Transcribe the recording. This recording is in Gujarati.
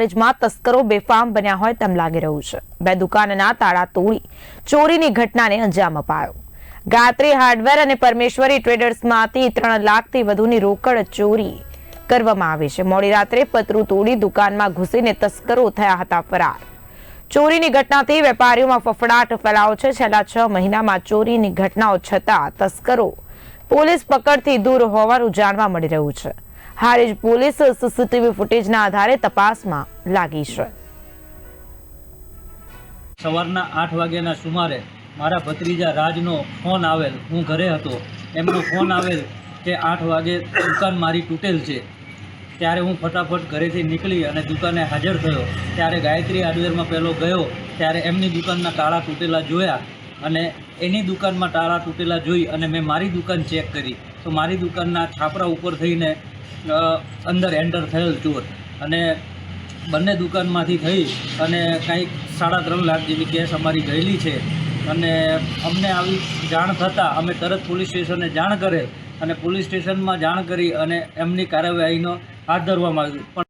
હારીજમાં તસ્કરો બેફામ બન્યા હોય તેમ લાગી રહ્યું છે. બે દુકાનના તાળા તોડી ચોરીની ઘટનાને અંજામ અપાયો. ગાયત્રી હાર્ડવેર અને પરમેશ્વરી ટ્રેડર્સમાંથી ત્રણ લાખથી વધુની રોકડ ચોરી કરવામાં આવી છે. મોડી રાત્રે પતરું તોડી દુકાનમાં ઘૂસીને તસ્કરો થયા હતા ફરાર. ચોરીની ઘટનાથી વેપારીઓમાં ફફડાટ ફેલાયો છે. છેલ્લા છ મહિનામાં ચોરીની ઘટનાઓ છતાં તસ્કરો પોલીસ પકડથી દૂર હોવાનું જાણવા મળી રહ્યું છે. હારીજ પોલીસ સીસીટીવી ફૂટેજના આધારે તપાસમાં લાગી છે. સવારના આઠ વાગ્યાના સુમારે મારા ભત્રીજા રાજનો ફોન આવેલ. હું ઘરે હતો. એમનો ફોન આવેલ કે આઠ વાગે દુકાન મારી તૂટેલ છે. ત્યારે હું ફટાફટ ઘરેથી નીકળી અને દુકાને હાજર થયો. ત્યારે ગાયત્રી હાર્ડવેરમાં પહેલો ગયો. ત્યારે એમની દુકાનના તાળા તૂટેલા જોયા અને એની દુકાનમાં તાળા તૂટેલા જોઈ અને મેં મારી દુકાન ચેક કરી. તો મારી દુકાનના છાપરા ઉપર થઈને અંદર એન્ટર થયેલ ચોર અને બંને દુકાનમાંથી થઈ અને કંઈક સાડા ત્રણ લાખ જેવી કેસ અમારી ગયેલી છે. અને અમને આવી જાણ થતાં અમે તરત પોલીસ સ્ટેશને જાણ કરેલ અને પોલીસ સ્ટેશનમાં જાણ કરી અને એમની કાર્યવાહીનો હાથ ધરવામાં આવ્યું.